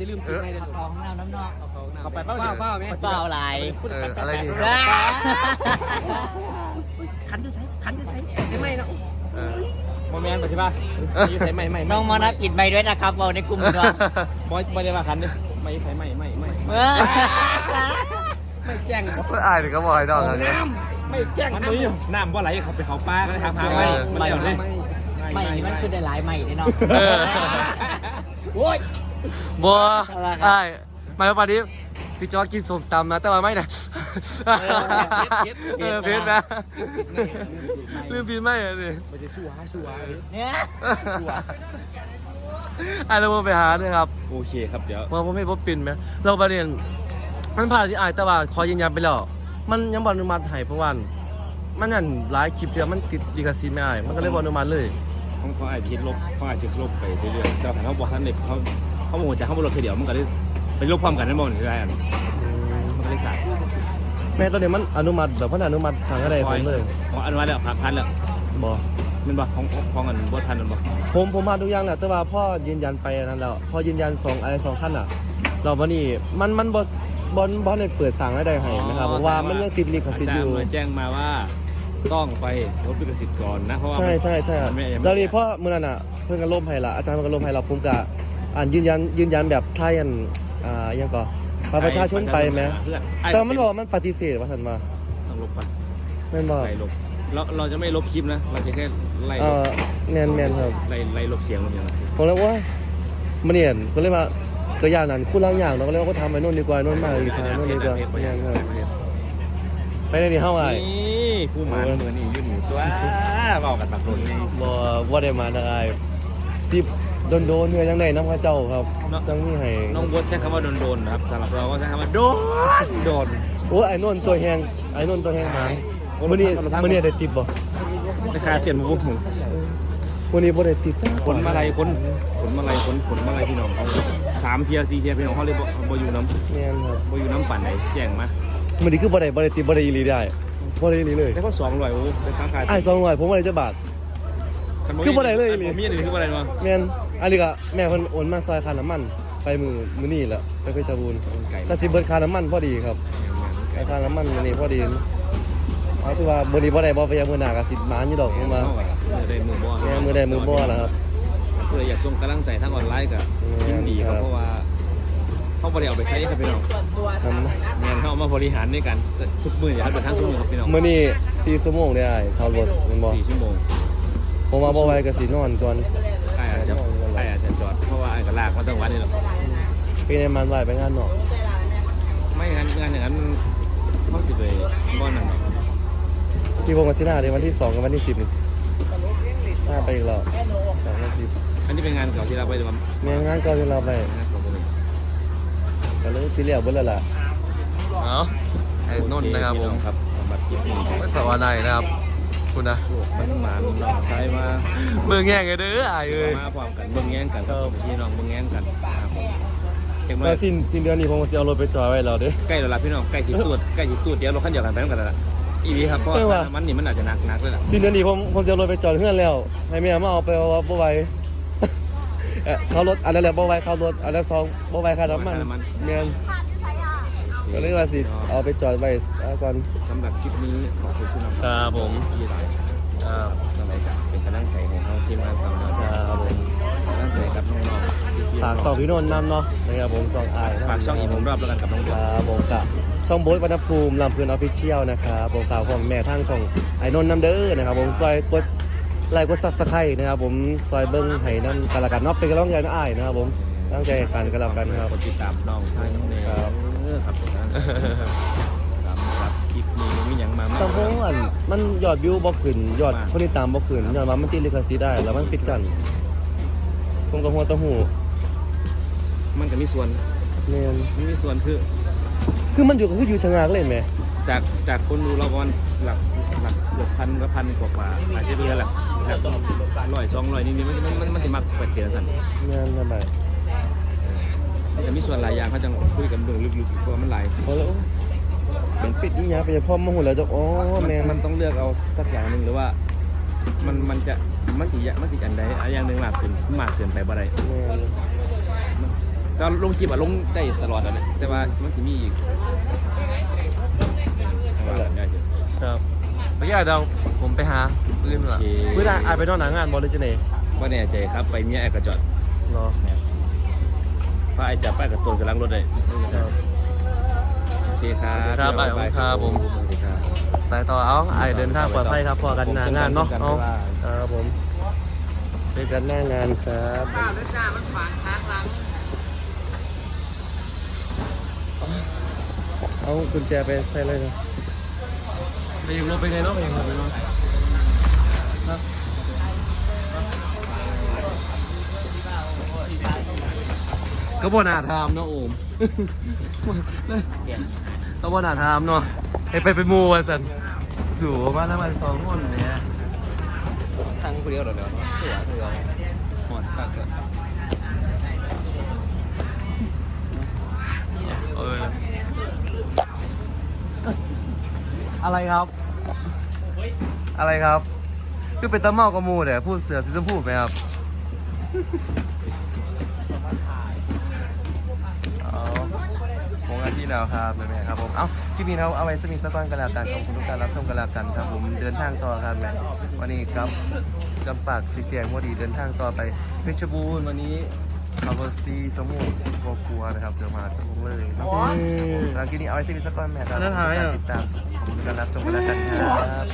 อย่าลืมกินให้เด้อเอาของน้ำน้ำนอกเข้าไปเฝ้าเฝ้าไหมเปล่าไหลเออะไรดีขันจะใช้ขันจะใช้ใช่ไหมเนาะโมเมนต์ปฏิบัติยืใช้ไม่ไม่น้องมานะปิดไมค์ด้วยนะครับเอาในกลุ่มก่อนบอยบอยได้มาขันดิไม่ใช้ไม่ไม่ไม่ไม่แจ้งอายถึงก็บอกให้ดอกเลยน้ำไม่แจ้งนนี้น้ำว่าไหลเขาไปเขาป้าก็เลยทำหาไม่ไม่ไม่ไม่มันคือได้หลายไม่ได้เนาะเออโอ้ย บัวอายมาปานี้พี่จอร์จกินส้มตำนะแต่ว่าไม่นะเออเพชรนะลืมพีนไม่เลยไม่ใช่สู้ฮะสู้ฮะเนี่ยอะเราไปหาด้วยครับโอเคครับเดี๋ยวว่าผมไม่พบปินไหมเราประเด็นมันผ่านที่อายแต่ว่าขอยืนยันไปแล้วมันยังบอนุมัติให้เพราะว่ามันนั่นหลายคลิปเจอมันติดดีกาซีไม่อายมันก็เลยบอนุมัติเลยเขาเขาอาจจะลบเขาอาจจะลบไปเรื่อยๆเจ้าขันเขาบอกท่านเด็กเขา เขาโมโหจะเขาบลบทีเดียวมันก็เลยไปลบพร้อมกันนั่นมองถึงได้มันก็เลยสายแม่ตอนนี้มันอนุมัติแบบมันอนุมัติสั่งอะไรผมเลยอ๋ออันว่าแล้วพักพันแล้วบอมันบอกของของอันบดพันมันบอกผมผมมาทุกอย่างแหละแต่ว่าพ่อยืนยันไปอันนั้นแล้วพ่อยืนยันสองอะไรสองขั้นอะเราวันนี้มันมันบอบอลบอลในเปิดสั่งอะไรให้นะครับเพราะว่ามันยังติดลิขสิทธิ์อยู่อาจารย์มาแจ้งมาว่าต้องไปลบลิขสิทธิ์ก่อนนะเพราะว่าใช่ใช่ใช่มันไม่ยังไม่แล้วนี่พ่อเมื่อนั้นอะเพิ่งกันล่มให้ละอาจารย์เพิ่งกันล่มให้เราผมกะ อ่านยืนยันยืนยันแบบทายอันอ่ายังก่อนบัตรประชาชนไปไหมเพื่อนแต่มันบอกว่ามันปฏิเสธว่าท่านมาต้องลบก่อนแม่นบอกไล่ลบเราเราจะไม่ลบคลิปนะ เราจะแค่ไล่เอลบอแมนแมนครับไล่ไล่ลบเสียงลงอย่างนั้นสิผมเลยว่ามันเนี่ยก็เลยมาตัวอย่างนั้นคู่ล่างอย่างเราก็เลยว่าก็ทำไปโน่นดีกว่าโน่นมาดีกว่าโน่นดีกว่าแม่นครับไปในนี้เท่าไหร่นี่ผู้หมาเหมือนนี่ยุ่นอยู่ตัวบอกกันแบบโดนนี่บ่ว่าได้มาได้สิบ โดนโดนเนื้อยังไงน้ำข้าเจ้าครับจังนี่ให้น้องบดใช้คำว่าโดนโดนนะครับสำหรับเราก็ใช้คำว่าโดนโดน โอ้ไอ้นนท์ตัวแหงไอ้นนท์ตัวแหงหมามื้อนี้มื้อนี้ได้ติบบ่ราคาเปลี่ยนมาพวกมึงมื้อนี้บ่ได้ติบขนมาลัยขนขนมาลัยขนขนมาลัยพี่น้องเขาสามเทียสี่เทียพี่น้องเขาเลยบ่บ่อยู่น้แม่นครับำบ่อยู่น้ำปั่นไหนแจ้งมามื้อนี้คือบ่ได้บ่ได้ติบบ่ได้อีหลีได้บ่ได้อีหลีเลยแต่เขาสองร้อยโอ้เป็นค้างคาไอ้200ผมบ่ได้จักบาท คือบ่ได้เลยนี่มีอันนี้คือบ่ได้มาแม่น อันนี้ก็แม่เพิ่นโอนมาซอยค่าน้ำมัน ไปมื้อมื้อนี้แหละไปเพชรบูรณ์ไก่ก็สิเบิดค่าน้ำมันพอดีครับไก่ค่าน้ำมันมื้อนี้พอดีเอาถือว่ามื้อนี้บ่ได้บ่ไปยังมื้อหน้าก็สิมานอยู่ดอกผมว่าได้มือบ่แม่มื้อใดมื้อบ่ล่ะครับเพื่ออยากส่งกำลังใจทางออนไลน์ก็ยิ่งดีครับเพราะว่าเขาบ่ได้เอาไปใช้ครับพี่น้องครับงานเขาเอามาบริหารด้วยกันทุกมื้ออย่าให้เป็นทั้งทุกมื้อครับพี่น้องมื่อนี้สี่ชั่วโมงได้ขับรถแมันบอกสี่ชั่วโมงผมมาบ่ไหวก็สินอนก่อนไอ้อาจ จะไอ้อาจจะจอดเพราะว่าไอ้ก็ลากมาตั้งวันนี่หรอกพี่ในมันไหวไปงานเนาะไม่งั้นงานอย่างนั้นเขาสิไปบ่นั่นหรอกพี่ผมกับซิน่าในวันที่สองกับวันที่สิบนี่น่าไปอีกแล้วสองวันสิบอันนี้เป็นงานเก่าที่เราไปแต่ว่าเมียงานก็ที่เราไปงานเก่าบ่ได้ก็เลยซีเรียสเบิ้ลแล้วล่ะ เอาไอ้นนท์นะครับผมครับสำหรับคลิปนี้ครับไม่สวัสดีนะครับ คุณนะโชคมันหมานน้องชายมาเมืองแง่งไงเด้อไอ้เอ้ยมาพร้อมกันเบิ่งแย่งกันครับพี่น้องเบิ่งแย่งกันครับผมเก่งมาแล้วกสิ้นสิ้นเดือนนี้ผมก็จะเอารถไปจอดไว้แล้วเด้อใกล้แล้วล่ะพี่น้องใกล้ที่ตูดใกล้ที่ตูดเดี๋ยวเราขั้นเดียวกันไปกันแล้วล่ะอีดีครับเพราะเออว่ะว่ามันนี่มันอาจจะหนักหนักเลยล่ะสิ้นเดือนนี้ผมผมจะเอารถไปจอดเพื่อนแล้วให้เมียมาเอาไปเอาว่าบ่ไหวเอ่อเขารถอันนั้นแหละบ่ไหวเขารถอันนั้นสองบ่ไหวค่าน้ำมันเมียน ก็เลยว่าสิเอาไปจอดไว้เอาก่อนสำหรับคลิปนี้ขอบคุณพี่น้องครับผมที่หลายครับสมัยกันเป็นกำลังใจให้เขาทีมงานฝั่งเราครับผมกำลังใจกับน้องๆที่ฝากสองพี่นนท์นำเนาะนะครับผมสองอายนะฝากช่องอีกผมรอบแล้วกันกับน้องคเดียวรับผมกับช่องโบ๊ทวรรณภูมิลำเพลินออฟฟิเชียลนะครับผมฝากของแม่ทางช่องไอ้นนท์น้ำเด้อนะครับผมซอยกดไลค์กดซับสไครต์นะครับผมซอยเบิ้งให้นั่นกันละกันเนาะเป็นกำลังใจนะอ้ายนะครับผม ตั้งใจกันกันละกันครับกดติดตามน้องชายน้องเนยครับ เออครับผมนะสำหรับคลิปนี้มีอย่างมามากสังพงอันมันยอดวิวบ่ขึ้นยอดคนติดตามบ่ขึ้นยอดว่ามันติดลิขสิทธิ์ได้แล้วมันปิดกันผมกับหัวเตะหูมันก็มีส่วนแม่นมันมีส่วนคือ คือมันอยู่กับคืออยู่ชะงักเลยแหมจากจากคนดูเราประมาณหลักหลักเกือบพันก็พันกว่ากว่าอาจจะเดือนหลักหลักร้อยสองร้อยนี่นี่มันมันมันมันจะมักเปิดเกียร์สั่นแม่นทำไม มันจะมีส่วนหลายอย่างเขาจะคุยกันเรื่องลึกๆเพราะว่ามันหลายพอแล้วเป็นปิดอีหยังไปจะพร้อมมาหูแล้วจะอ๋อมันแม่นมันต้องเลือกเอาสักอย่างหนึ่งหรือว่า มันมันจะมันสิยะมันสิอันใดอันอย่างหนึ่งมากเกินมากเกินไปบ่ได้แม่นอก็ลงคลิปอะลงได้ตลอดอะนะแต่ว่ามันจะมีอีกแต่ว่าได้อยู่ครับเมื่อกี้อาจจะผมไปหาปืนมาโอเคเพื่อนอายไปนอนหนังงานบอลเลยจะไหนว่าแน่ใจครับไปเมียไอ้กระจอดเนาะฟ้าไอ้จับป้ายกระตุ้นกำลังรถได้ครับโอเคครับครับไปผมครับผมสวัสดีครับตายต่อเอาไอ้ไอเดิเดินนทาทางงปลอดภัยครับพอกันหน้างานเนาะผมเอาจำกันได้ว่าครับผมเจอกันหน้างานครับเอากุญแจไปใส่เลยนะไปยิงรถไปไงเนาะไปยิงรถไปเนาะ ก็บ่น่าทำเนาะโอมก็บ่น่าทำเนาะให้ไปไปมูว่าสันสู่มาแล้วมันสองคนเนี่ยทางคนเดียวเดี๋ยวเดี๋ยวเนาะเสือเสือหมดปากเกินเอะไรครับ อะไรครับ คือเป็นตะเมากระมูแต่พูดเสือซิชมพูไหมครับ แล้วครับแม่ๆครับผม เอ้าคลิปนี้เราเอาไว้สมิสกอนกันแล้วกันขอบคุณทุกการรับชมกันแล้วกันครับผมเดินทางต่อครับแม่วันนี้ครับจำปากสีแจงว่าดีเดินทางต่อไปเพชรบูรณ์วันนี้คาร์บอนซีสมุทรกกลัวนะครับเดี๋ยวมาสมุทรเลยครับแล้วคลิปนี้เอาไว้สมิสกอนแม่ครับติดตามขอบคุณทุกการรับชมกันแล้วกันครับ